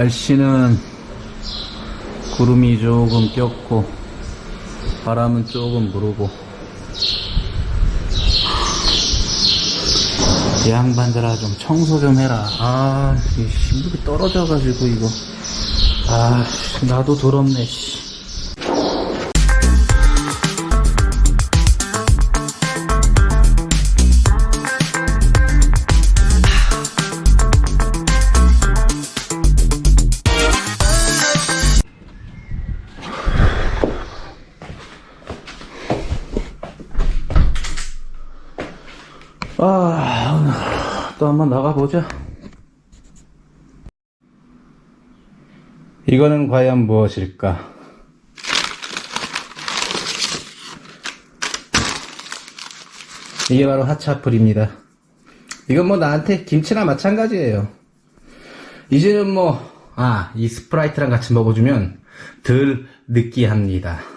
날씨는 구름이 조금 꼈고 바람은 조금 부르고 이 양반들아 좀 청소 좀 해라 아이 신물이 떨어져가지고 이거 아 씨, 나도 더럽네 씨. 아, 또 한번 나가보자. 이거는 과연 무엇일까? 이게 바로 하차풀입니다. 이건 뭐 나한테 김치나 마찬가지예요. 이제는 뭐, 아, 이 스프라이트랑 같이 먹어주면 덜 느끼합니다.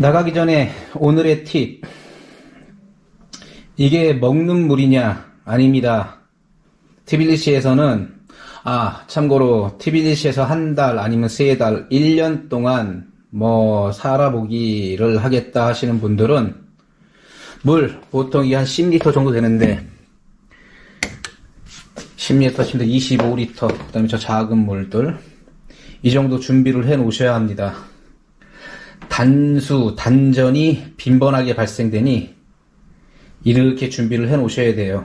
나가기 전에 오늘의 팁. 이게 먹는 물이냐? 아닙니다. 티빌리시에서는, 아, 참고로, 티빌리시에서 한 달 아니면 세 달, 1년 동안 뭐, 살아보기를 하겠다 하시는 분들은, 물, 보통 이 한 10리터 정도 되는데, 10리터, 침대 25리터, 그 다음에 저 작은 물들, 이 정도 준비를 해 놓으셔야 합니다. 단수, 단전이 빈번하게 발생되니 이렇게 준비를 해 놓으셔야 돼요.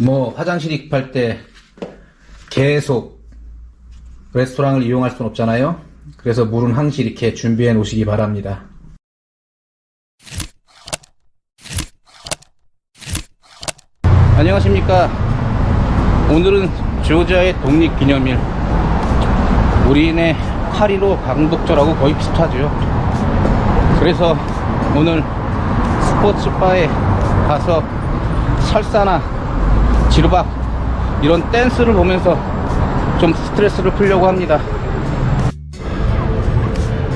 뭐 화장실이 급할 때 계속 레스토랑을 이용할 수는 없잖아요. 그래서 물은 항시 이렇게 준비해 놓으시기 바랍니다. 안녕하십니까. 오늘은 조지아의 독립기념일. 우리네 8.15 강독절하고 거의 비슷하죠. 그래서 오늘 스포츠바에 가서 설사나 지루박 이런 댄스를 보면서 좀 스트레스를 풀려고 합니다.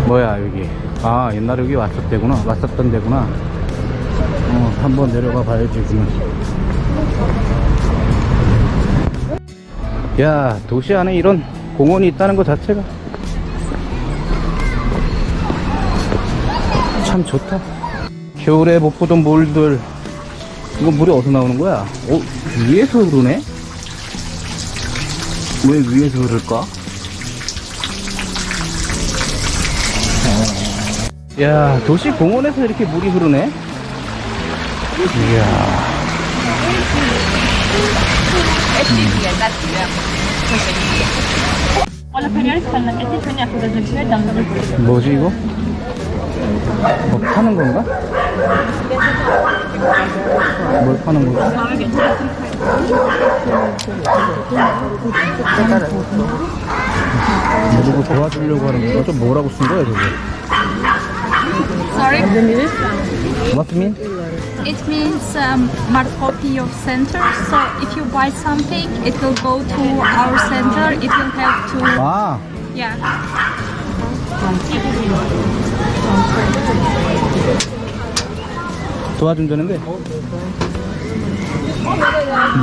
뭐야 여기 아 옛날에 여기 왔었대구나 왔었던 데구나 어 한번 내려가 봐야지 그러면 야 도시 안에 이런 공원이 있다는 것 자체가 참 좋다. 겨울에 못 보던 물들. 이거 물이 어디서 나오는 거야? 어, 위에서 흐르네? 왜 위에서 흐를까? 어. 야, 도시 공원에서 이렇게 물이 흐르네? 이야. 뭐지, 이거? 뭐 파는 건가? 뭘 파는 거지? 누구 도와주려고 하는 건가? 좀 뭐라고 쓴 거야, 저게? Sorry, What mean? it means um, Markopio Center. So if you buy something, it will go to our center. It will have to, 아, yeah. 도와준다는데?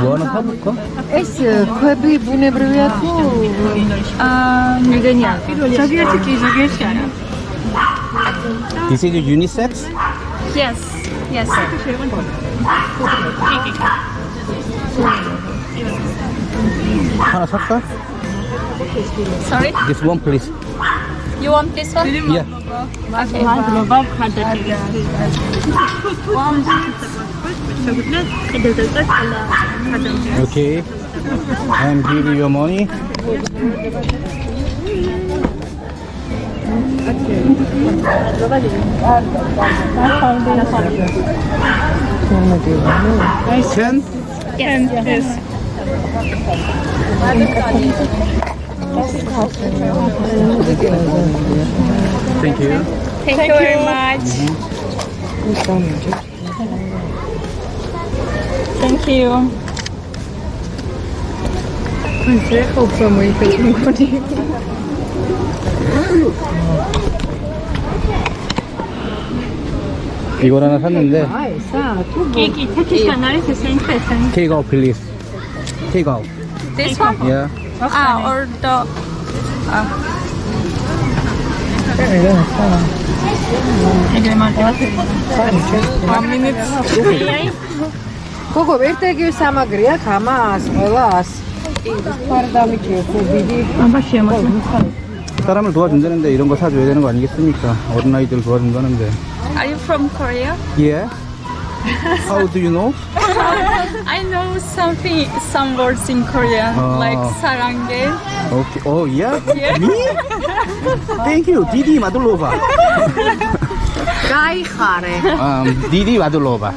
뭐 하나 사볼까? Est-ce que vous ne brûlez Um, Zawieszki, zawieszki. This is unisex? yes, yes. 하나 살까? Sorry, This one please. you want this one? Yeah. Okay. Okay. I'm give you your money. Ten? Yes. Thank you. Thank, you very much. Thank you. Opa, muy pequeño. 이걸 하나 샀는데 Ah, esa, tu. Kiki, Turkish canary 60 pesos. take out please take out This one? yeah Ah. Pardami çeku, bidi. 사람을 도와준다는데 이런 거 사줘야 되는 거 아니겠습니까 어린아이들 도와준다는데 Are you from Korea? yeah how do you know I know something, some words in Korean, Oh. like sarange. okay oh yeah me thank you 디디 마들로바 Kai hare. 음, 디디 마들로바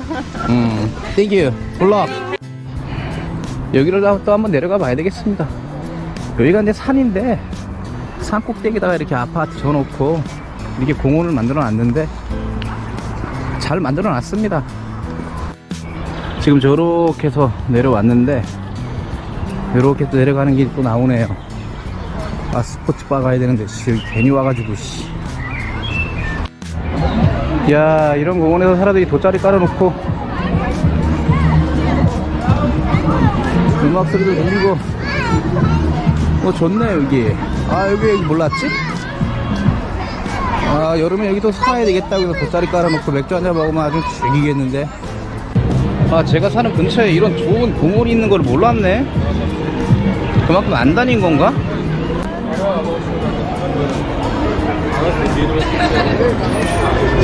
음 thank you 굿럭 여기를 또 한번 내려가 봐야 되겠습니다 여기가 이제 산인데 산 꼭대기다가 이렇게 아파트 져놓고 이렇게 공원을 만들어 놨는데 잘 만들어 놨습니다 지금 저렇게 해서 내려왔는데 이렇게 또 내려가는 길이 또 나오네요 아 스포츠바 가야 되는데 씨, 괜히 와가지고 씨. 야 이런 공원에서 사람들이 돗자리 깔아놓고 음악 소리도 들리고 어 좋네 여기 아 여기 여기 몰랐지? 아 여름에 여기도 살아야 되겠다고 해서 돗자리 깔아놓고 맥주 한잔 먹으면 아주 죽이겠는데 아 제가 사는 근처에 이런 좋은 공원이 있는 걸 몰랐네 그만큼 안 다닌 건가?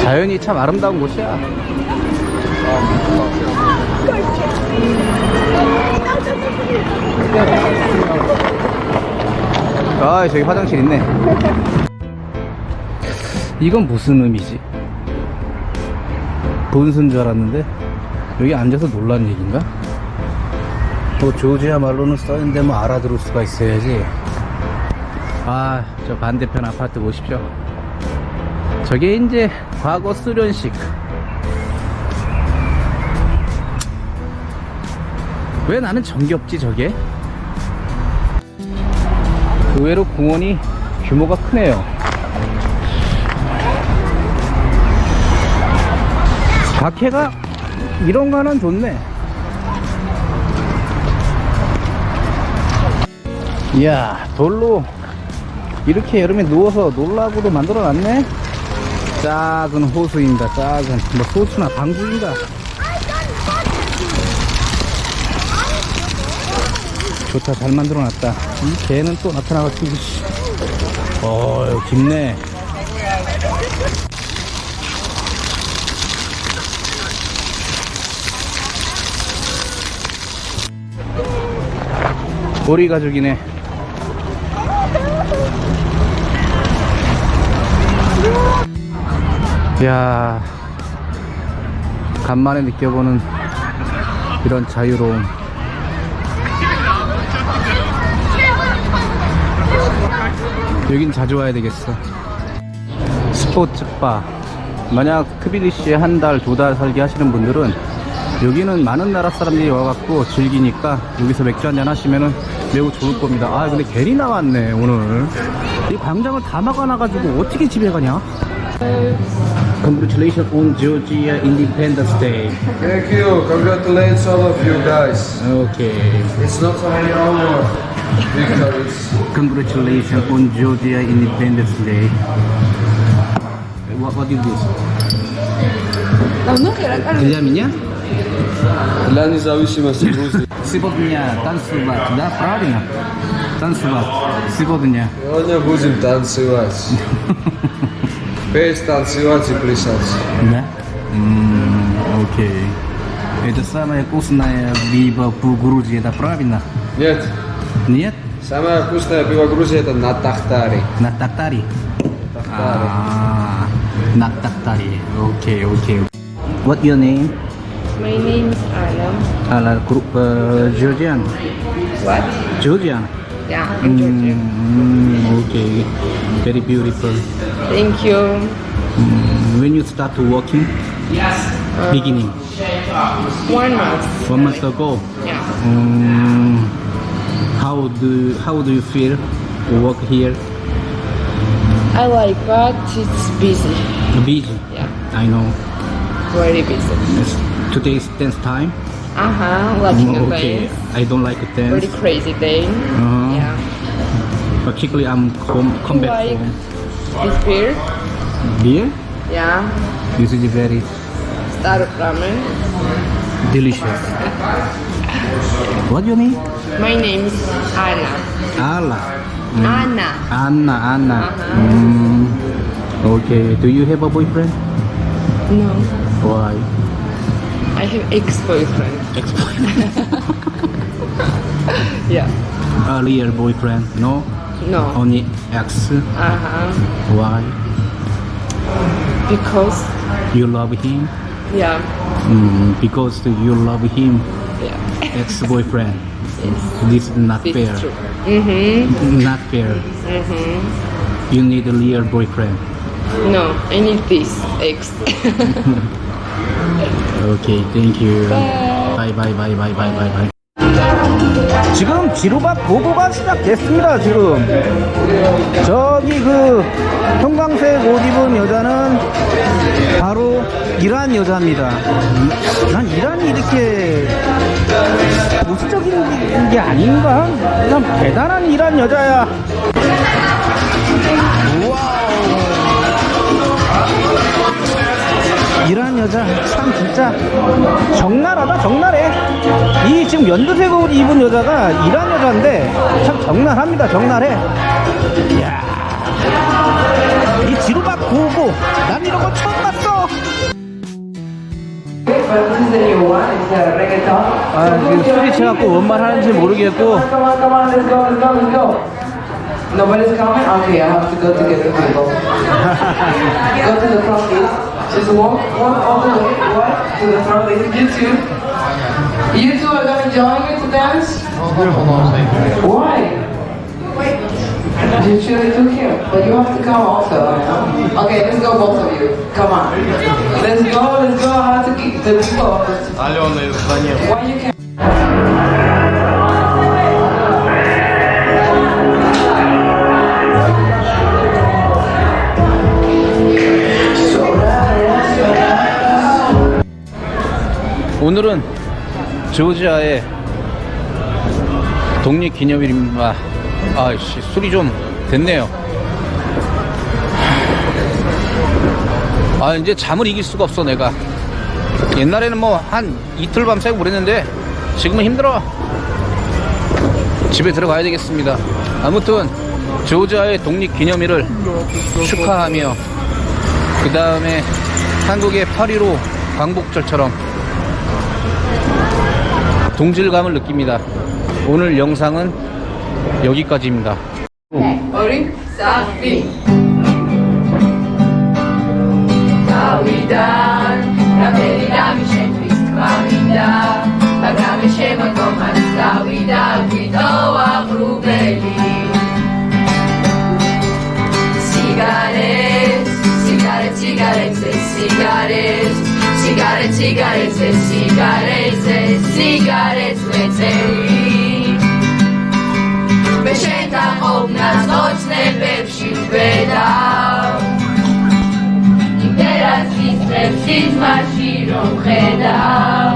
자연이 참 아름다운 곳이야 아 저기 화장실 있네 이건 무슨 의미지? 본순 줄 알았는데 여기 앉아서 놀란 얘기인가? 뭐 조지아 말로는 써있는데 뭐 알아들을 수가 있어야지. 아 저 반대편 아파트 보십시오. 저게 이제 과거 수련식. 왜 나는 정겹지 저게? 의외로 공원이 규모가 크네요. 박해가 이런 거 하나는 좋네. 이야 돌로 이렇게 여름에 누워서 놀라고도 만들어 놨네. 작은 호수입니다 작은. 뭐 호수나 방구인가? 좋다 잘 만들어 놨다. 이 개는 또 나타나가지고 씨. 어 깊네 오리 가족이네. 이야 간만에 느껴보는 이런 자유로움. 여긴 자주 와야 되겠어. 스포츠바. 만약 트빌리시에 한 달, 두 달 살기 하시는 분들은 여기는 많은 나라 사람들이 와갖고 즐기니까 여기서 맥주 한잔 하시면은 매우 좋을 겁니다. 아 근데 게리 나왔네 오늘. 이 광장을 다 막아놔가지고 어떻게 집에 가냐? Congratulations on Georgia Independence Day. Thank you. Congratulations all of you guys. Okay. It's not only our victories. Congratulations on Georgia Independence Day. What, what is this? No, no, no, no. Для независимости Грузии. Сегодня танцевать, да, правильно? Танцевать. Сегодня. Сегодня будем танцевать. Петь, танцевать и плясать. Да? Окей. Это самое вкусное пиво в Грузии, это правильно? Нет, Нет? самое вкусное пиво Грузии это на Тахтаре. На Тактаре? А, на Тактаре. Окей, окей. What your name? My name is Alam. Ala group uh, Georgian. What? Georgian. Yeah, Mm, okay. Very beautiful. Thank you. Mm, when you start to walking? beginning? One month. One month ago. Yeah. Um, how do how do you feel to work here? I like, but it's busy. Busy. Yeah. I know. Very busy. It's, today is dance time. Uh huh. Liking a okay. I don't like dance. Very crazy day. Uh-huh. Yeah. Particularly, I'm come come back like home. this beer? Beer. Yeah. This is very Star ramen. delicious. What your name? My name is Anna. Ala. Anna. Anna. Anna. Uh-huh. Mm, okay. Do you have a boyfriend? No. Why? I have ex-boyfriend. Ex-boyfriend. Yeah. a real boyfriend? No. No. Only ex. Uh huh. Why? Because. You love him? Yeah. Mm, because you love him, Yeah. ex-boyfriend. Yes. This is not fair. true. Mm-hmm. Not fair. Mm-hmm. You need a real boyfriend. No, I need this ex. Thank you. Bye bye bye bye bye bye bye. 지금 지루밥 보고가 시작됐습니다. 지금 저기 그 형광색 옷 입은 여자는 바로 이란 여자입니다. 난 이란이 이렇게 보수적인 게 아닌가? 참 대단한 이란 여자야. 진짜 적나라다 적나래 이 지금 연두색 옷 입은 여자가 이란 여자인데 참 적나랍니다 적나래 이야 이 지루박 보고 난 이런 거 처음 봤어 아 지금 술이 취해갖고 뭔 말 하는지 모르겠고. Nobody's coming? Okay, I have to go to get the people. go to the front please. Just walk, walk all the way, what? To the front please. You two. You two are gonna join me to dance? Why? Wait. You truly took him, but you have to come also. Okay, let's go both of you. Come on. Let's go, let's go. I have to keep the people. Why you can't? 오늘은 조지아의 독립 기념일입니다. 아이씨, 술이 좀 됐네요. 아, 이제 잠을 이길 수가 없어, 내가. 옛날에는 뭐 한 이틀 밤 새고 그랬는데 지금은 힘들어. 집에 들어가야 되겠습니다. 아무튼 조지아의 독립 기념일을 축하하며 그 다음에 한국의 8.15 광복절처럼 동질감을 느낍니다. 오늘 영상은 여기까지입니다. Ori, Safi. Cigarettes, ციგარე ციგარეზე სიგარეზე სიგარეს მეწელი მე შენთან ყოფნას ოცნებებში ვხედავ იმდერაც ისწრებს სიზმარში რომ ხედავ